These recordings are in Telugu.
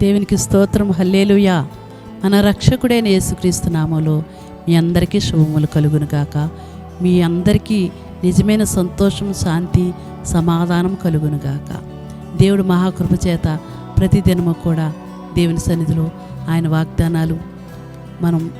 దేవునికి స్తోత్రం. హల్లేలుయా. మన రక్షకుడైన యేసుక్రీస్తు నామంలో మీ అందరికీ శుభములు కలుగును గాక. మీ అందరికీ నిజమైన సంతోషం శాంతి సమాధానం కలుగును గాక. దేవుడు మహాకృప చేత ప్రతిదినము కూడా దేవుని సన్నిధిలో ఆయన వాగ్దానాలు మనం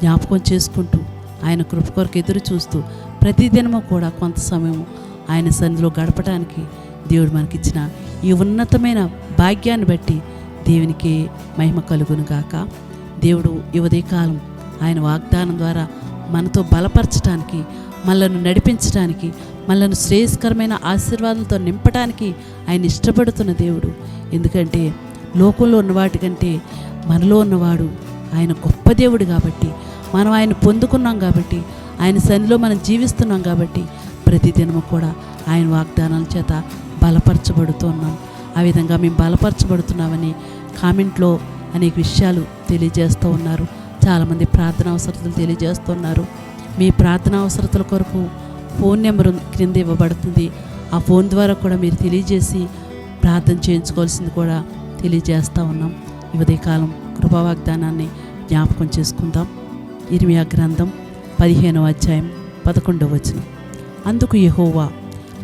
జ్ఞాపకం చేసుకుంటూ ఆయన కృప కొరకు ఎదురు చూస్తూ ప్రతిదినము కూడా కొంత సమయం ఆయన సన్నిధిలో గడపడానికి దేవుడు మనకిచ్చిన ఈ ఉన్నతమైన భాగ్యాన్ని బట్టి దేవునికి మహిమ కలుగును గాక. దేవుడు ఈ ఉదయకాలం ఆయన వాగ్దానం ద్వారా మనతో బలపరచడానికి మనలను నడిపించడానికి మనలను శ్రేయస్కరమైన ఆశీర్వాదాలతో నింపడానికి ఆయన ఇష్టపడుతున్న దేవుడు. ఎందుకంటే లోకంలో ఉన్న వాటికంటే మనలో ఉన్నవాడు ఆయన గొప్ప దేవుడు కాబట్టి మనం ఆయన పొందుకున్నాం కాబట్టి ఆయన సన్నిలో మనం జీవిస్తున్నాం కాబట్టి ప్రతిదినము కూడా ఆయన వాగ్దానాల చేత బలపరచబడుతున్నాం ఆ విధంగా మేము బలపరచబడుతున్నామని కామెంట్లో అనేక విషయాలు తెలియజేస్తూ ఉన్నారు. చాలామంది ప్రార్థన అవసరతలు తెలియజేస్తున్నారు మీ ప్రార్థన అవసరతల కొరకు ఫోన్ నెంబర్ క్రింద ఇవ్వబడుతుంది. ఆ ఫోన్ ద్వారా కూడా మీరు తెలియజేసి ప్రార్థన చేయించుకోవాల్సింది కూడా తెలియజేస్తూ ఉన్నాం. ఉదయకాలం కృపా వాగ్దానాన్ని జ్ఞాపకం చేసుకుందాం. ఇరిమియా గ్రంథం పదిహేనవ అధ్యాయం పదకొండవ వచనం. అందుకు యహోవా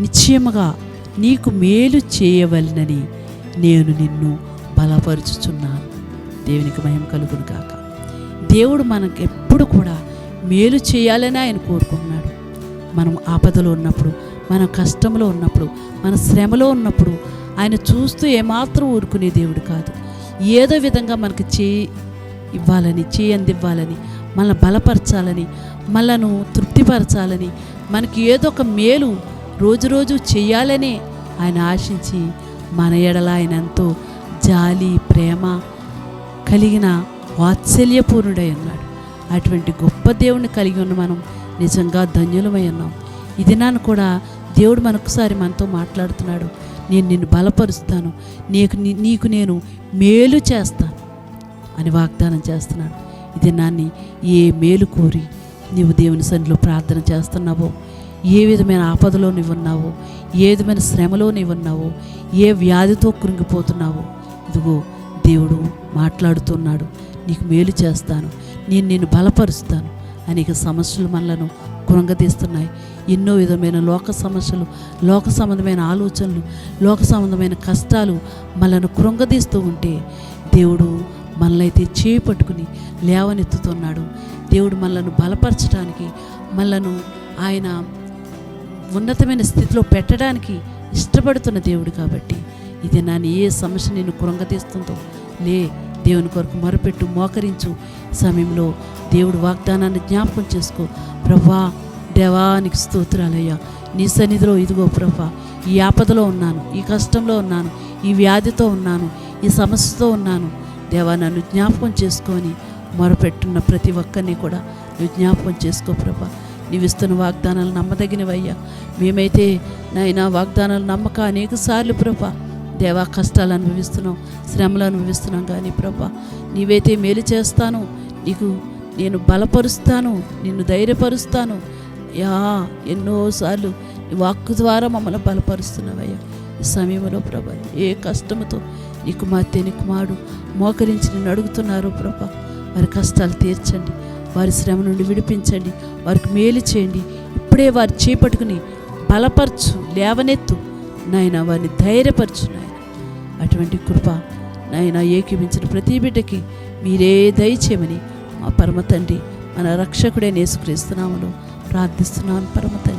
నిశ్చయముగా నీకు మేలు చేయవలనని నేను నిన్ను బలపరుచుచున్నాను. దేవునికి మహిమ కలుగును కాక దేవుడు మనకు ఎప్పుడు కూడా మేలు చేయాలని ఆయన కోరుకుంటున్నాడు. మనం ఆపదలో ఉన్నప్పుడు మనం కష్టంలో ఉన్నప్పుడు మన శ్రమలో ఉన్నప్పుడు ఆయన చూస్తూ ఏమాత్రం ఊరుకునే దేవుడు కాదు. ఏదో విధంగా మనకు చేయి ఇవ్వాలని చేయి అందివ్వాలని మనల్ని బలపరచాలని మనను తృప్తిపరచాలని మనకి ఏదో ఒక మేలు రోజు రోజు చేయాలని ఆయన ఆశించి మన ఎడల ఆయన ఎంతో జాలి ప్రేమ కలిగిన వాత్సల్యపూర్ణుడై ఉన్నాడు. అటువంటి గొప్ప దేవుణ్ణి కలిగి ఉన్న మనం నిజంగా ధన్యులమై ఉన్నాం. ఈ దినాన్ని కూడా దేవుడు మనొకసారి మనతో మాట్లాడుతున్నాడు. నేను నిన్ను బలపరుస్తాను. నీకు నీ- నీకు నేను మేలు చేస్తాను అని వాగ్దానం చేస్తున్నాడు. ఈ దినాన్ని ఏ మేలు కోరి నీవు దేవుని సన్నిలో ప్రార్థన చేస్తున్నావో ఏ విధమైన ఆపదలో నీవు ఉన్నావో ఏ విధమైన శ్రమలో నీవు ఉన్నావో ఏ వ్యాధితో కృంగిపోతున్నావో ఇదిగో దేవుడు మాట్లాడుతున్నాడు. నీకు మేలు చేస్తాను. నేను నిన్ను బలపరుస్తాను. అనేక సమస్యలు మనలను కృంగతీస్తున్నాయి ఎన్నో విధమైన లోక సమస్యలు లోక సంబంధమైన ఆలోచనలు లోక సంబంధమైన కష్టాలు మనలను కృంగతీస్తూ ఉంటే దేవుడు మనలైతే చేయి పట్టుకుని లేవనెత్తుతున్నాడు. దేవుడు మనలను బలపరచడానికి మనలను ఆయన ఉన్నతమైన స్థితిలో పెట్టడానికి ఇష్టపడుతున్న దేవుడు కాబట్టి ఇది నాని ఏ సమస్య నేను కృంగతీస్తుందో? లే దేవుని కొరకు మొరపెట్టు మోకరించు. సమయంలో దేవుడు వాగ్దానాన్ని జ్ఞాపకం చేసుకో. ప్రభా దేవానికి స్తోత్రాలయ్యా. నీ సన్నిధిలో ఇదిగో ప్రభా ఈ ఆపదలో ఉన్నాను ఈ కష్టంలో ఉన్నాను ఈ వ్యాధితో ఉన్నాను ఈ సమస్యతో ఉన్నాను. దేవా నన్ను జ్ఞాపకం చేసుకొని మొరపెట్టున్న ప్రతి ఒక్కరిని కూడా నువ్వు జ్ఞాపకం చేసుకో ప్రభా. నీవు ఇస్తున్న వాగ్దానాలు నమ్మదగినవయ్యా. మేమైతే నాయన వాగ్దానాలు నమ్మక అనేక సార్లు ప్రభా దేవా కష్టాలు అనుభవిస్తున్నాం శ్రమలు అనుభవిస్తున్నాం కానీ ప్రభా నీవైతే మేలు చేస్తాను. నీకు నేను బలపరుస్తాను నిన్ను ధైర్యపరుస్తాను. యా ఎన్నోసార్లు వాక్కు ద్వారా మమ్మల్ని బలపరుస్తున్నావయ్యా. ఈ సమయంలో ప్రభా ఏ కష్టముతో ఈ కుమార్తె నీ కుమారుడు మోకరించి నిన్ను అడుగుతున్నారు ప్రభా వారి కష్టాలు తీర్చండి. వారి శ్రమ నుండి విడిపించండి. వారికి మేలు చేయండి. ఇప్పుడే వారు చేపట్టుకుని బలపరచు లేవనెత్తు నాయన వారిని ధైర్యపరచు నాయన. అటువంటి కృప నాయన ఏకీమించిన ప్రతి బిడ్డకి మీరే దయచేయమని మా పరమ తండ్రి మన రక్షకుడే యేసుక్రీస్తునామలో ప్రార్థిస్తున్నాను పరమ తండ్రి.